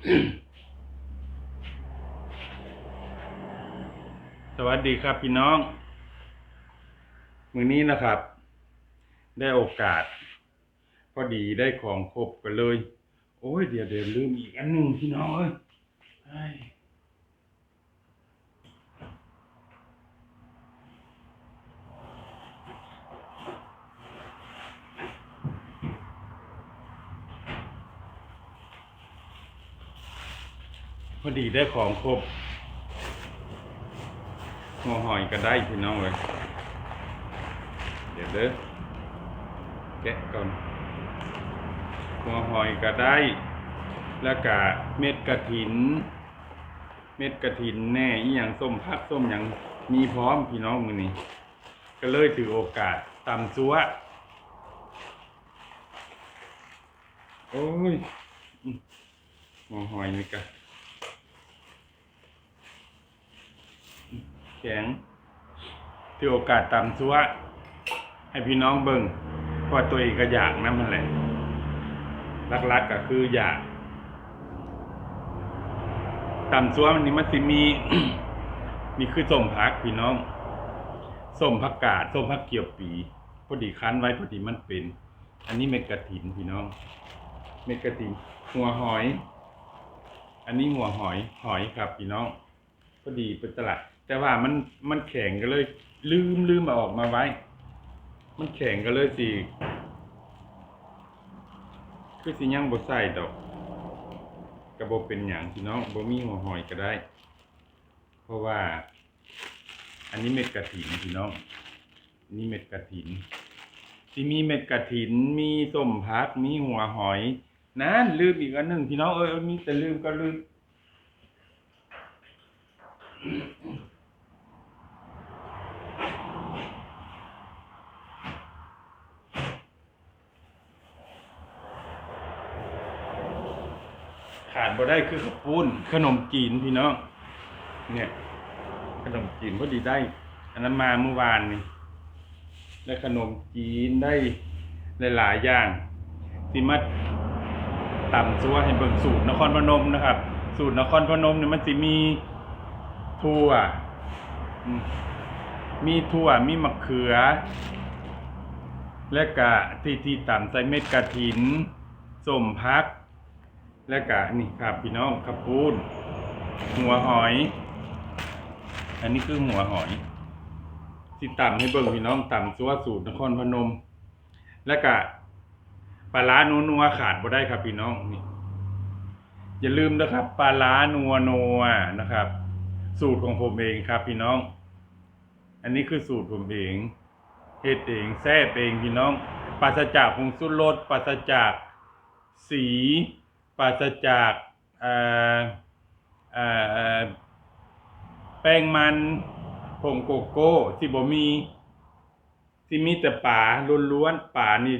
สวัสดีครับพี่น้อง มือนี้นะครับ ได้โอกาส พอดีได้ของครบกันเลย โอ้ยเดี๋ยวเดี๋ยวลืมอีกอันหนึ่งพี่น้องเอ้ย พอดีได้ของครบหัวหอยก็ได้พี่น้องเลยเดี๋ยวเด้อแกะก่อนหัวหอยก็ได้ แล้วก็เม็ดกระถิน เม็ดกระถินแน่อีหยังส้มพักส้มหยังมีพร้อมพี่น้องมือนี้ก็เลยถือโอกาสตำซัวโอ้ยหัวหอยนี่ก็ แข็งถือโอกาสตำซัวให้พี่น้องเบิ่งเพราะว่าตัวเองก็อยากนะมันแหละลักๆก็คืออยากตำซัวมันนี่มันสิมีนี่คือส้มพักพี่น้องส้มผักกาดส้มผักเกี๊ยวปีพอดีคั้นไว้พอดีมันเป็น อันนี้เม็ดกระถินพี่น้อง เม็ดกระถินหัวหอย อันนี้หัวหอยหอยครับพี่น้อง พอดีเป็นตลาด แต่ว่ามันมันแข็งก็เลย ลืมลืมเอาออกมาไว้ มันแข็งก็เลยสิคือสิยังบ่ใส่ดอกกระบ่เป็นหยังพี่น้องบ่มีหัวหอยก็ได้ เพราะว่า อันนี้เม็ดกระถินพี่น้องนนี่เม็ดกระถินที่มีเม็ดกระถินมีส้มพักมีหัวหอยนั่นลืมอีกอันหนึ่งพี่น้องเอ้ยมีแต่ลืมก็ลืม บ่ได้คือข้าวปุ้นขนมจีนพี่น้องเนี่ย ขนมจีนพอดีได้ อันนั้นมาเมื่อวานนี่ได้ขนมจีนได้หลายๆอย่างสิมาต่ำซัวให้เบิ่งสูตรนครพนมนะครับ สูตรนครพนมเนี่ยมันสิมีถั่วมมีถั่วมีมะเขือ และกะที่ที่ต่ำใส่เม็ดกระถินส้มพัก และกะนี่ครับพี่น้องขับปูนหัวหอย อันนี้คือหัวหอยที่ต่ำให้เบิ่งพี่น้องต่ำซัวสูตรนครพนม และกะปลาร้านัวนัวขาดบ่ได้ครับพี่น้องนี่อย่าลืมนะครับปลาร้านัวนัวนะครับ สูตรของผมเองครับพี่น้อง อันนี้คือสูตรผมเองเฮ็ดเองแซ่บเองพี่น้องปราศจากผงชูรสปราศจากสี ปราศจากแป้งมันผงโกโก้ที่บ่มีที่มีแต่ป่าล้วนๆป่านี่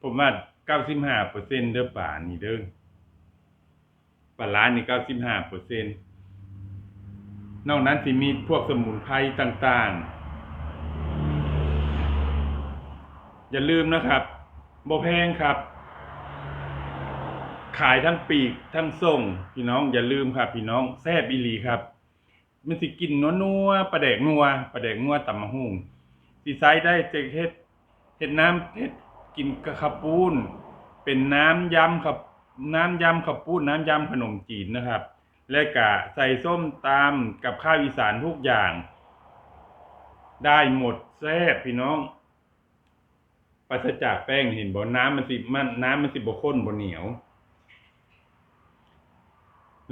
ผมว่าเก้าสิบห้าเปอร์เซ็นต์เด้อป่านี่เด้อปลาร้านี่เก้าสิบห้าเปอร์เซ็นต์นอกนั้นสิมีพวกสมุนไพรต่างๆ อย่าลืมนะครับบ่แพงครับ ขายทั้งปีกทั้งส่ง พี่น้องอย่าลืมครับ พี่น้องแซ่บอีหลีครับ มันสิกินนัวนัวปลาแดกนัวปลาแดกนัวตำมะฮุ่งสิไซได้จเฮ็ดเฮ็ดน้ำเฮ็ดกินกะขับปูนเป็นน้ำยำขับน้ำยำขับปูนน้ำยำขนมจีนนะครับ และกะใส่ส้มตำกับข้าวอีสานทุกอย่าง ได้หมดแซ่บพี่น้องปราศจากแป้งเห็นบ่น้ำมันสิมันน้ำมันสิบ่ข้นบ่เหนียว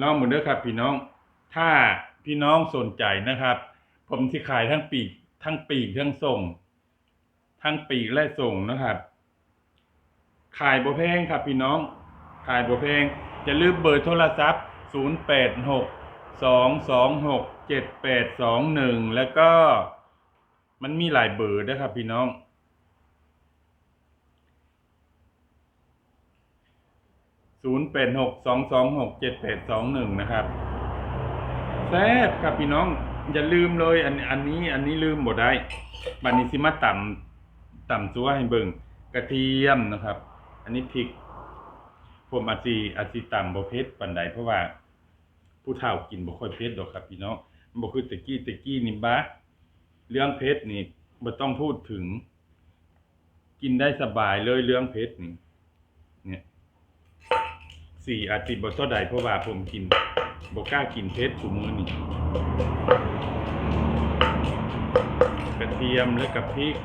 ลองหมดเด้อครับ พี่น้อง ถ้าพี่น้องสนใจนะครับ ผมที่ขายทั้งปีกทั้งปีกทั้งส่ง ทั้งปีกและส่งนะครับ ขายบ่แพงครับ พี่น้อง ขายบ่แพงอย่าลืมเบอร์โทรศัพท์ 086 226 7821 แล้วก็มันมีหลายเบอร์นะครับพี่น้อง ศูนย์แปดหกสองสองหกเจ็ดแปดสองหนึ่งนะครับแซ่บครับพี่น้อง อย่าลืมเลยอันอันนี้อันนี้ลืมบ่ได้บันนี้สิมาต่ำต่ำซัวให้เบิ่งกระเทียมนะครับ อันนี้พริก ผมอาจสิอาจสิต่ำบ่เผ็ดปานใดเพราะว่า ผู้เฒ่ากินบ่ค่อยเผ็ดดอกครับ พี่น้องบ่คือตะกี้ตะกี้นี่บะเรื่องเผ็ดนี่บ่ต้องพูดถึง กินได้สบายเลยเรื่องเผ็ดนี่ สี่อาทิตย์บ่เท่าใดเพราะว่าผมกินบ่กล้ากินเผ็ดซุมือนี่กระเทียมและกับพริก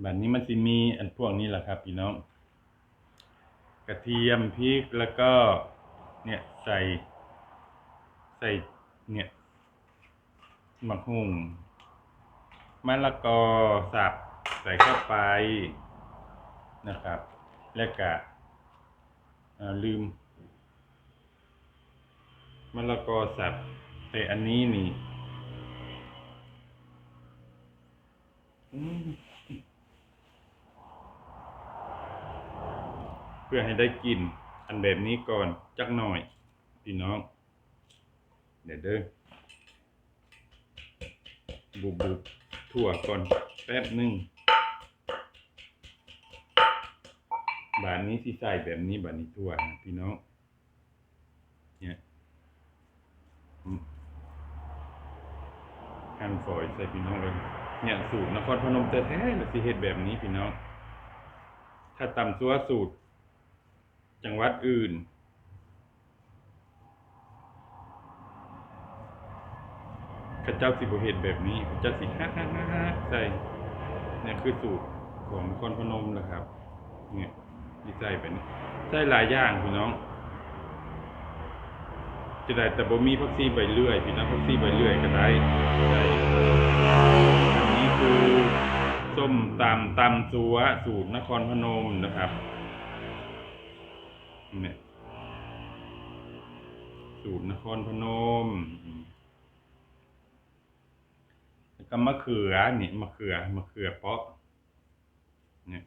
แบบนี้มันสิมีอันพวกนี้แหละครับพี่น้อง กระเทียมพริกแล้วก็เนี่ยใส่ใส่เนี่ย มะฮุ่งมะละกอสับใส่เข้าไปนะครับ แล้วก็ลืมมะละกอสับแต่อันนี้นี่เพื่อให้ได้กลิ่นอันแบบนี้ก่อนจักหน่อย พี่น้อง เดี๋ยวเด้อ บุบบุบถั่วก่อนแป๊บหนึ่งบานนี้ที่ใส่แบบนี้บานนี้ถั่วนะพี่น้องเนี่ยอืมหั่นฝอยใส่พี่น้องเลยเนี่ยสูตรนครพนมแท้เลยสิเฮ็ดแบบนี้พี่น้อง ถ้าตำซัวสูตร จังหวัดอื่น ข้าเจ้าสิบเห็ดแบบนี้ข้าเจ้าสิฮักฮักฮักฮักใส่เนี่ยคือสูตรของนครพนมนะครับ เนี่ยดีใส่แบบนี้ใส่หลายอย่างพี่น้อง จะได้แต่บ่มีพักซี่ใบเลื่อยพี่น้องพักซี่ใบเลื่อยก็ได้ใส่อันนี้คือส้มตำตำซัวสูตรนครพนมนะครับเนี่ยสูตรนครพนม แล้วก็มะเขือนี่มะเขือมะเขือเปาะเนี่ย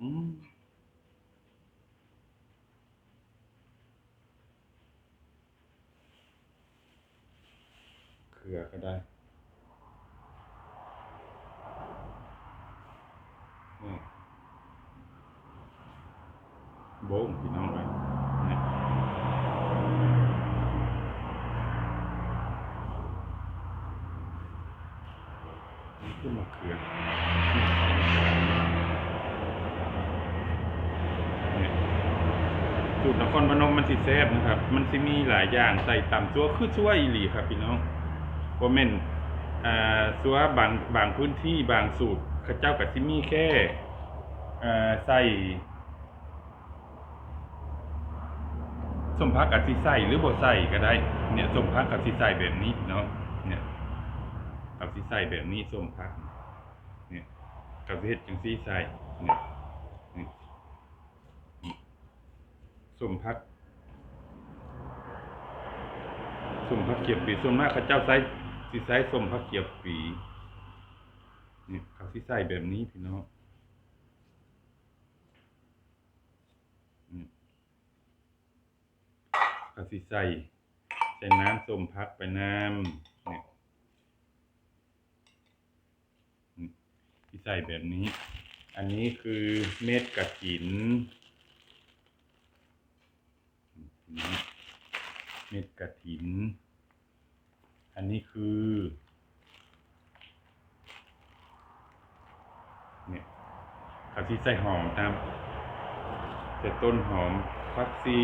อืมเขือก็ได้นี่โบ้งพี่น้องไว้เนี่ย นี่คือมะเขือเนี่ยสูตรนครพนมมันสิ แซ่บนะครับ มันสิมีหลายอย่างใส่ตำซัวคือซัวอีหลีครับพี่น้องบ่แม่นอ่าซัวบางบางพื้นที่บางสูตรเขาเจ้าก็สิมีแค่อ่าใส่ส้มพักกับสิใส่หรือบ่ใส่ก็ได้ เนี่ยส้มพักกับสิใส่แบบนี้พี่น้องเนี่ยกับสีใส่แบบนี้ส้มผักเนี่ยกับเฮ็ดจังสีใส่เนี่ยส้มผัก ส้มผักเกียบปีส่วนมากเขาเจ้าใส่สีใส่ส้มผักเกียบปีเนี่ยเขาสีใส่แบบนี้พี่น้องนี่เขาสีใส่ใส่น้ำส้มผักไปน้ำเนี่ยที่ใส่แบบนี้ อันนี้คือเม็ดกระถินนี่ เม็ดกระถิน อันนี้คือเนี่ยเขาที่ใส่หอมตามแต่ต้นหอมพักซี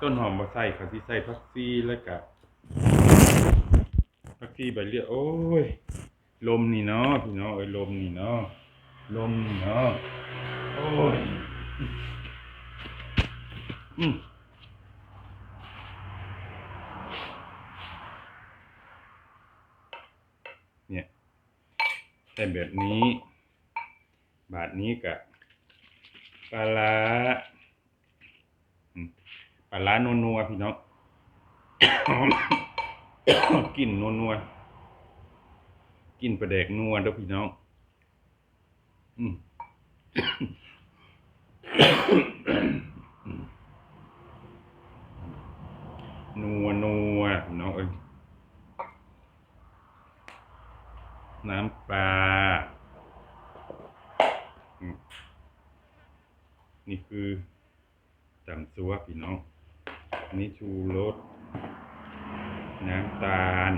ต้นหอมมาใส่เขาที่ใส่พักซีแล้วก็พักซีใบเลือดโอ้ย ลมนี่เนาะพี่น้องเอ้ยลมนี่เนาะลมนี่เนาะโอ้ย อืม เนี่ยใส่แบบนี้ บาทนี้กับปลาร้าปลาร้านัวๆพี่น้องกลิ่นนัวๆกินปลาแดกนัวเด้อพี่น้องอืมนัวนัวพี่น้องเอ้ย น้ำปลา นี่คือจำซัวพี่น้อง อันนี้ชูรส น้ำตาล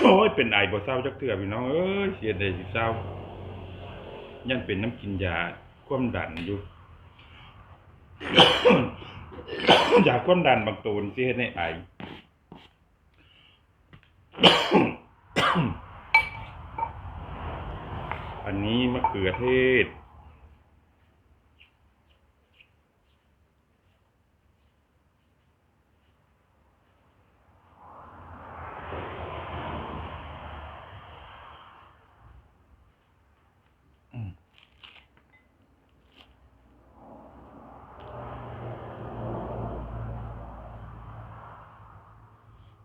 โอ้ย เป็นไอบ่เศร้าจักเถื่อพี่น้อง เอ้ย เสียดายสิเศร้า ยันเป็นน้ำกินยาความดันอยู่ยาความดันบางตัวนี่สิเฮ็ดให้ไอ อันนี้มะเขือเทศ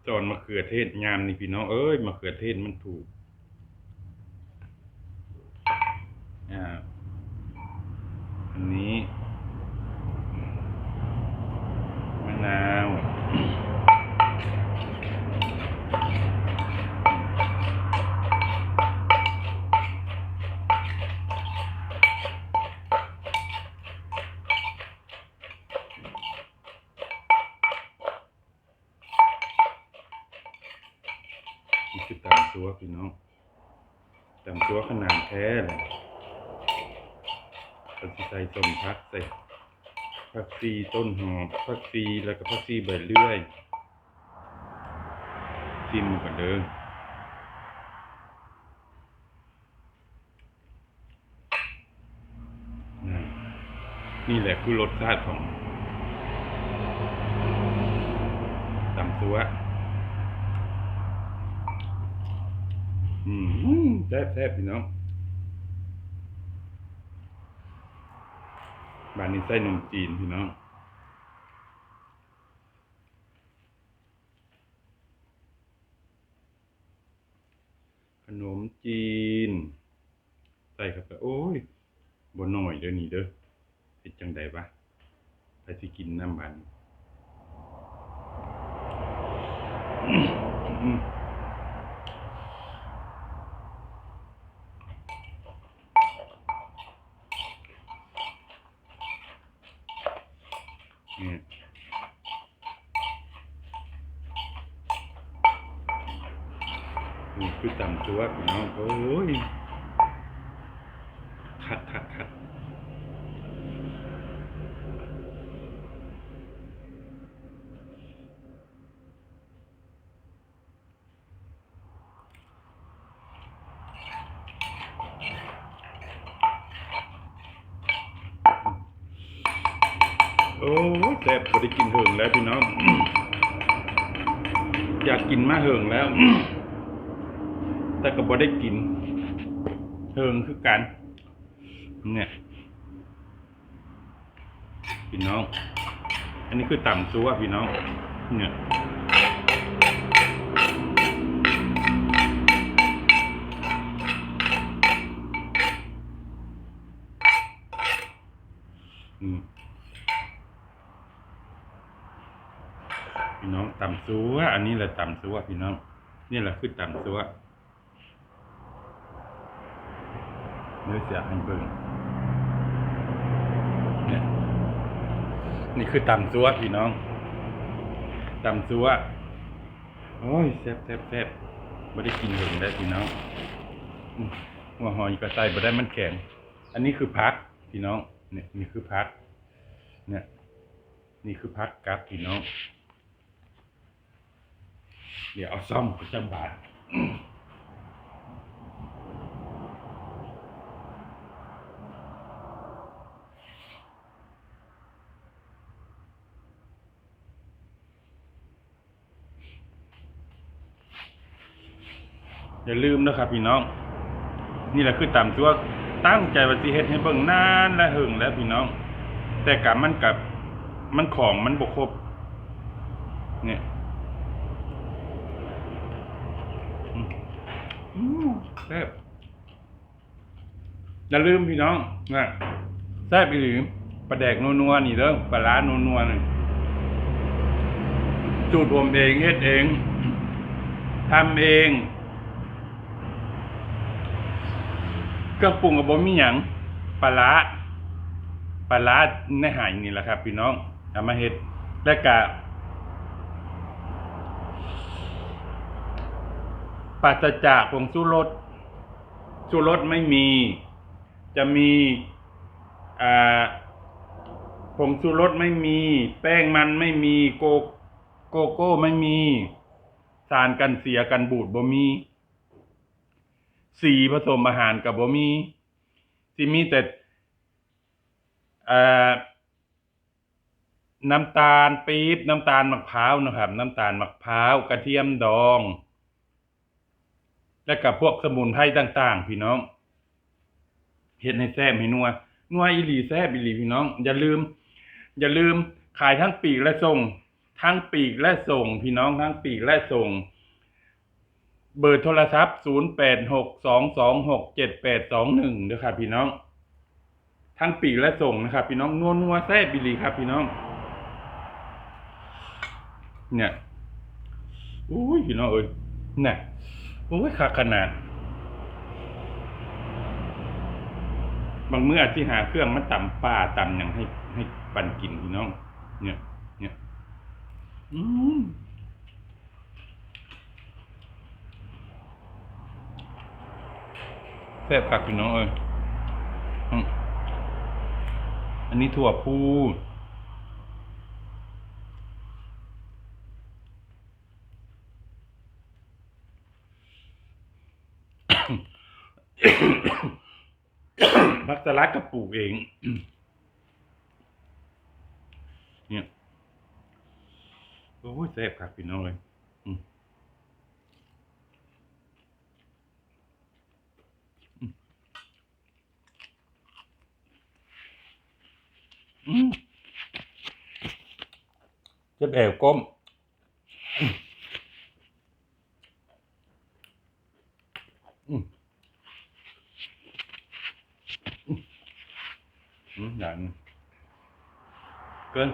จอนมะเขือเทศงามนี่พี่น้องเอ้ยมะเขือเทศมันถูก อ่า อันนี้ มะนาว นี่คือตำตัวพี่น้อง ตำตัวขนาดแท้เลยเราจะใส่ส้มพักใส่ผักซีต้นหอมผักซีแล้วก็ผักซีใบเลื่อยชิมก่อนเด้อนั่นนี่แหละคือรสชาติของตำตัว อืม แซ่บแซ่บพี่น้องบ้านนี้ใส่นมจีนพี่น้องขนมจีนใส่เข้าไปโอ้ยบนหน่อยเด้อนี่เด้อเฮ็ดจังใดวะไปสิกินน้ำมันอืม เนี่ยนี่คือตำตัวพี่น้องโอ้ยขัดขัดขัดโอ้ยแซ่บพอได้กินเหิงแล้วพี่น้อง อยากกินมาเหิงแล้ว แต่ก็บ่ได้กิน เหิงคือกัน เนี่ย พี่น้อง อันนี้คือต่ำซัวพี่น้อง เนี่ยอืม พี่น้องต่ำซัวอันนี้แหละต่ำซัวพี่น้อง นี่แหละคือต่ำซัวเนื้อเสียให้เบิ่งเนี่ยนี่คือต่ำซัวพี่น้องต่ำซัวโอ้ยแซ่บแซ่บแซ่บไม่ได้กินเห็นได้วพี่น้องหัวหอยก็ใส่บ่ได้มันแข็งอันนี้คือพักพี่น้อง เนี่ยนี่คือพักเนี่ย นี่คือพักกับพี่น้อง เดี๋ยวเอาซ่อมจำบาทอย่าลืมนะครับพี่น้อง นี่แหละคือตามตัวตั้งใจว่าสิเฮ็ดให้เบิ่งนานและหึงแล้วพี่น้อง แต่กับมันกับมันของมันบ่ครบเนี่ย อืมอืม แซ่บอย่าลืมพี่น้องนะแซ่บอีหลีปลาแดกนัวๆนี่เด้อปลาร้านัวๆนี่สูตรผมเองเฮ็ดเองทำเองเครื่องปรุงกับบ่มีหยังปลาร้าปลาร้าในหายนี่แหละครับ พี่น้องเอามาเฮ็ดและกะปราศจากผงชูรส ชูรสไม่มี จะมีผงชูรสไม่มี แป้งมันไม่มีโกโกโก้ไม่มีสารกันเสียกันบูดบ่มี สีผสมอาหารกับบ่มีสิมีแต่น้ำตาลปี๊บน้ำตาลมะพร้าวนะครับ น้ำตาลมะพร้าวกระเทียมดอง และกับพวกสมุนไพรต่างๆ พี่น้องเฮ็ดให้แซ่บให้นัวนัวอีหลีแซ่บอีหลีพี่น้อง อย่าลืม อย่าลืมขายทั้งปีกและส่ง ทั้งปีกและส่ง พี่น้องทั้งปีกและส่ง เบอร์โทรศัพท์ 0 8 6 2 2 6 7 8 2 1ด้วยครับพี่น้อง ทั้งปีกและส่งนะครับ พี่น้องนัวนัวแซ่บบิลีครับ พี่น้อง เนี่ยอุ้ยพี่น้องเอ้ยเนี่ย โอ้ยขาขนาด บางเมื่อที่หาเครื่องมาตำป้าตำอย่างให้ ให้ปันกินพี่น้อง เนี่ย เนี่ย อืมแซ่บคักพี่น้องเอ้ยอันนี้ถั่วพู พักสลัดกับปลูกเอง เนี่ยโอ้ยแซ่บคักพี่น้องเลยเจ็บแอวก้มอืมอืมอย่างนี้เกิน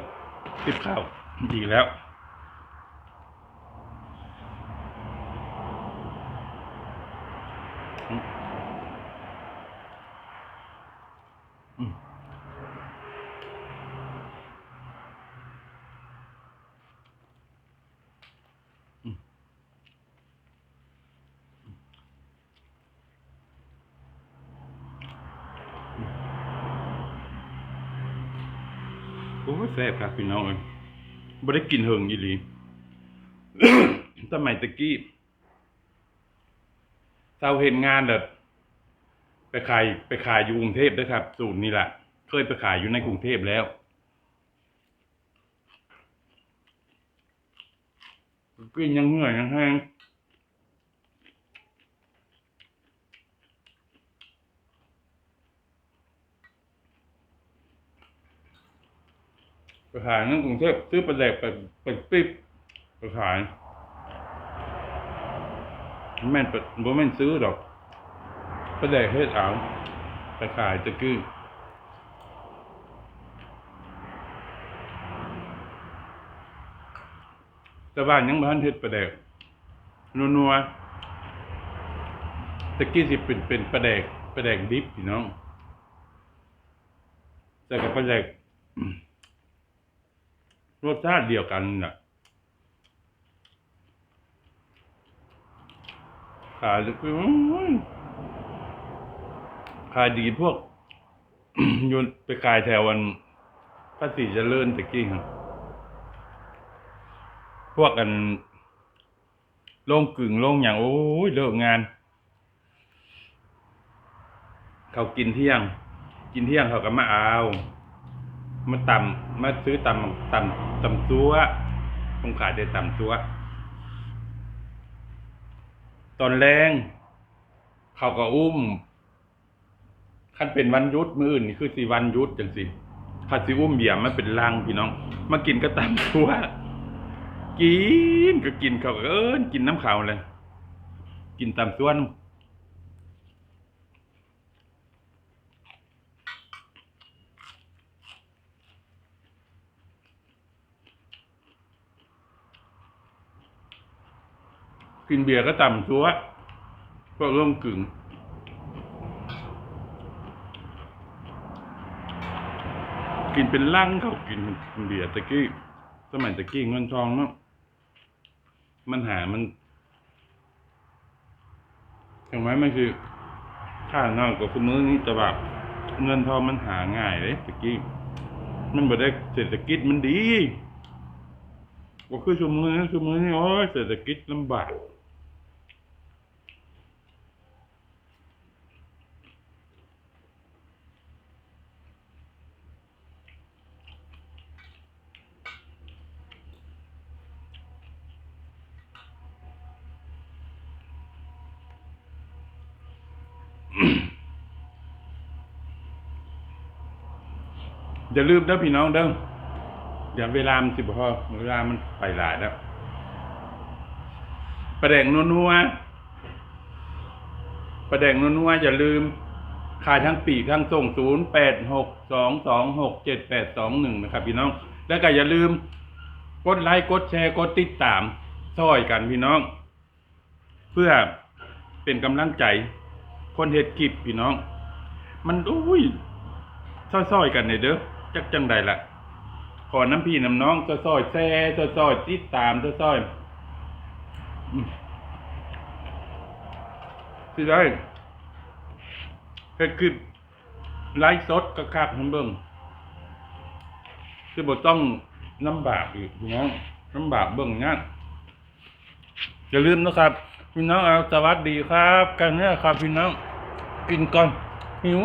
ติดข้าวดีแล้ว อ้ยแซ่บครับพี่น้องเอ้ยบ่ได้กินเหิงอีหลีสมัยตะกี้เจ้าเห็นงานแบบไปขายไปขายอยู่กรุงเทพด้วยครับ สูตรนี้แหละเคยไปขายอยู่ในกรุงเทพแล้วกินยังเหนื่อยยังแห้ง ไปขายในกรุงเทพซื้อปลาแดกไปไปปิ๊บไปขายแม่นปะบ่แม่นซื้อดอกปลาแดกเฮ็ดเอาไปขายตะกี้แต่บ้านยังบ่ทันเฮ็ดปลาแดกนัวๆตะกี้สิเป็นเป็นปลาแดกปลาแดกดิบพี่น้องแต่กับปลาแดก รสชาติเดียวกันน่ะขายขายดีพวกโยนไปขายแถววันภาษีเจริญตะกี้ครับพวกกันโล่งกึ่งโล่งอย่างโอ้ยเลิกงาน เขากินเที่ยง กินเที่ยงเขาก็มาเอา มาตำมาซื้อตำตำตำซัวผมขายได้ตำซัวตอนแรงเขาก็อุ้มคันเป็นวันยุดมืออื่นนี่คือสิวันยุดจังสิคันสิอุ้มเบียร์มาเป็นลังพี่น้อง มากินก็ตำซัวกินก็กินเขาก็เอิ้นกินน้ำเขาวเลย กินตำซัวน้ กินเบียร์ก็ต่ำชัวก็ร่วมกึ่ง กินเป็นลังเขากินกินเบียร์ตะกี้ สมัยตะกี้เงินทองเนาะมันหามันถึงไหมมันคือค่าเงากับคุณมือนี้แต่แบบเงินทองมันหาง่ายเลยตะกี้ มันบ่ได้เศรษฐกิจมันดีก็คือชั่วโมนี้ชั่วโมนี้โอ้ยเศรษฐกิจลำบาก อย่าลืมเด้อพี่น้องเด้ออย่าเวลามันสิบพอเวลามันไปหลายแล้วประแดงนัวๆประแดงนัวๆอย่าลืมขายทั้งปีกทั้งส่งศูนย์แปดหกสองสองหกเจ็ดแปดสองหนึ่งนะครับพี่น้อง แล้วก็อย่าลืม กดไลค์กดแชร์กดติดตามซอยกันพี่น้อง เพื่อเป็นกำลังใจ คนเฮ็ดคลิปพี่น้อง มันอุ้ยซอยๆกันในเด้อ จักจังใดล่ะขอน้ำพี่น้ำน้องซอยแซ่ซอยติดตามซอยๆอืมสิได้เฮ็ดคลิปไลฟ์สดกระคักๆให้เบิ่งคือบ่ต้องลำบากอีกพี่น้องลำบากเบิ่งงานอย่าลืมนะครับพี่น้องเอาสวัสดีครับ กันเนี่ยครับพี่น้องกินก่อนหิว